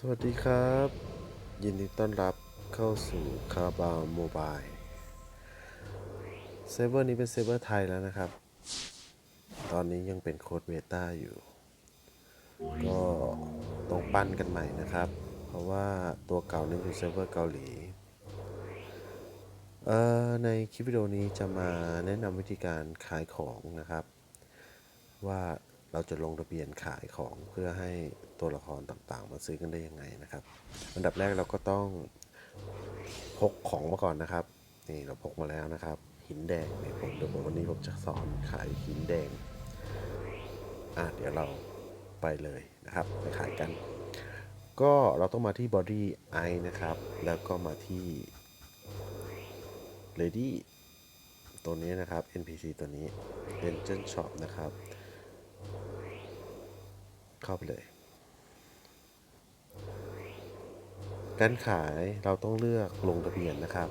สวัสดีครับ ยินดีต้อนรับเข้าสู่คาราบาวโมบายเซิร์ฟเวอร์นี้เป็นเซิร์ฟเวอร์ไทยแล้วนะครับ ตอนนี้ยังเป็นโค้ดเบต้าอยู่ ก็ต้องปั้นกันใหม่นะครับ เพราะว่าตัวเก่านี่คือเซิร์ฟเวอร์เกาหลีเอ่อในคลิปวิดีโอนี้จะมาแนะนำวิธีการขายของนะครับ ว่า เราจะลงทะเบียนขายของเพื่อให้ตัวละครต่างๆ มาซื้อกันได้ยังไงนะครับ อันดับแรกเราก็ต้องพกของมาก่อนนะครับ นี่เราพกมาแล้วนะครับ หินแดงเนี่ยผมเดี๋ยวผมวันนี้ผมจะสอนขายหินแดงอะเดี๋ยวเราไปเลยนะครับไปขายกัน ก็เราต้องมาที่ body eye นะครับ แล้วก็มาที่ lady ตัวนี้นะครับ npc ตัวนี้ engine shop นะครับ เข้าไปเลย การขายเราต้องเลือกลงทะเบียนนะครับ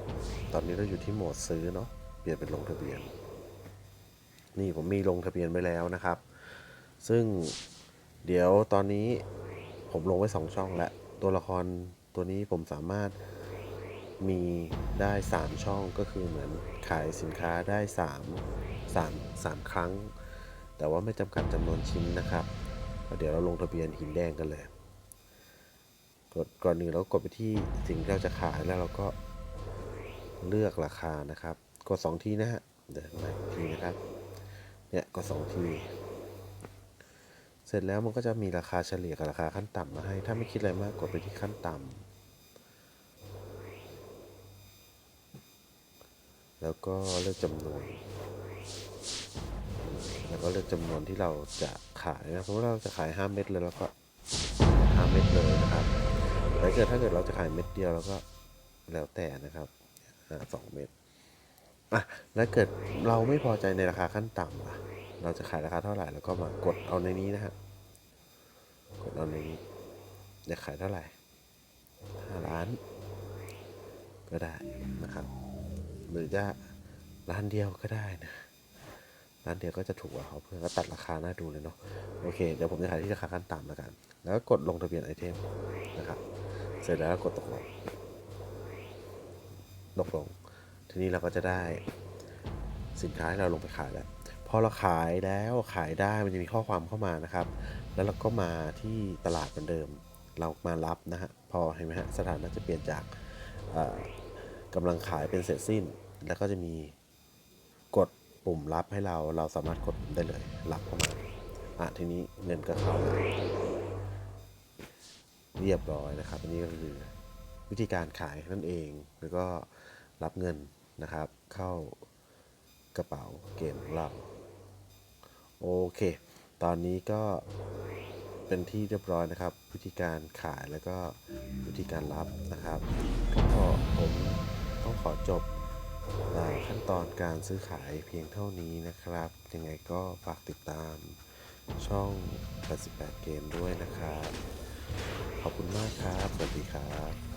ตอนนี้เราอยู่ที่โหมดซื้อเนาะ เปลี่ยนเป็นลงทะเบียน นี่ผมมีลงทะเบียนไว้แล้วนะครับ ซึ่งเดี๋ยวตอนนี้ผมลงไว้สองช่องแล้ว ตัวละครตัวนี้ผมสามารถมีได้ 3 ช่องก็คือเหมือนขายสินค้าได้ 3 3 3 ครั้ง แต่ว่าไม่จำกัดจำนวนชิ้นนะครับ เดี๋ยวเราลงทะเบียนหินแดงกันเลย กดก่อนหนึ่งเรากดไปที่สิ่งที่เราจะขายแล้วเราก็เลือกราคานะครับ กด 2 ทีนะฮะ เดี๋ยวมาทีนะครับ เนี่ยกด 2 ที เสร็จแล้วมันก็จะมีราคาเฉลี่ยกับราคาขั้นต่ำมาให้ ถ้าไม่คิดอะไรมากกดไปที่ขั้นต่ำ แล้วก็เลือกจำนวน แล้วก็เลือกจำนวนที่เราจะ ขายนะสมมติเราจะขาย 5 เม็ดเลยแล้วก็ 5 เม็ดเลยนะครับแต่ถ้าเกิดถ้าเกิดเราจะขายเม็ดเดียวแล้วก็แล้วแต่นะครับสองเม็ดอะแล้วเกิดเราไม่พอใจในราคาขั้นต่ำล่ะ เราจะขายราคาเท่าไหร่แล้วก็มากดเอาในนี้นะฮะกดเอาในนี้จะขายเท่าไหร่ห้าล้าน ก็ได้นะครับ หรือจะร้านเดียวก็ได้นะ ร้านเดียวก็จะถูกกว่าเขาเพื่อนก็ตัดราคาหน้าดูเลยเนาะโอเคเดี๋ยวผมจะขายที่ราคาขั้นต่ำแล้วกัน แล้วก็กดลงทะเบียนไอเทมนะครับเสร็จแล้วก็กดตกลงตกลง ทีนี้เราก็จะได้สินค้าที่เราลงไปขายแล้วพอเราขายแล้วขายได้มันจะมีข้อความเข้ามานะครับ แล้วเราก็มาที่ตลาดเหมือนเดิม เรามารับนะฮะพอเห็นไหมฮะสถานะจะเปลี่ยนจากกำลังขายเป็นเสร็จสิ้น แล้วก็จะมี ปุ่มรับให้เราเราสามารถกดได้เลยรับเข้ามาอะทีนี้เงินก็เข้าแล้วเรียบร้อยนะครับ อันนี้ก็คือวิธีการขายนั่นเองแล้วก็รับเงินนะครับ เข้ากระเป๋าเกมของเราโอเค ตอนนี้ก็เป็นที่เรียบร้อยนะครับ วิธีการขายแล้วก็วิธีการรับนะครับก็ผมต้องขอจบ ขั้นตอนการซื้อขายเพียงเท่านี้นะครับ ยังไงก็ฝากติดตามช่อง 88 เกมด้วยนะครับ ขอบคุณมากครับ สวัสดีครับ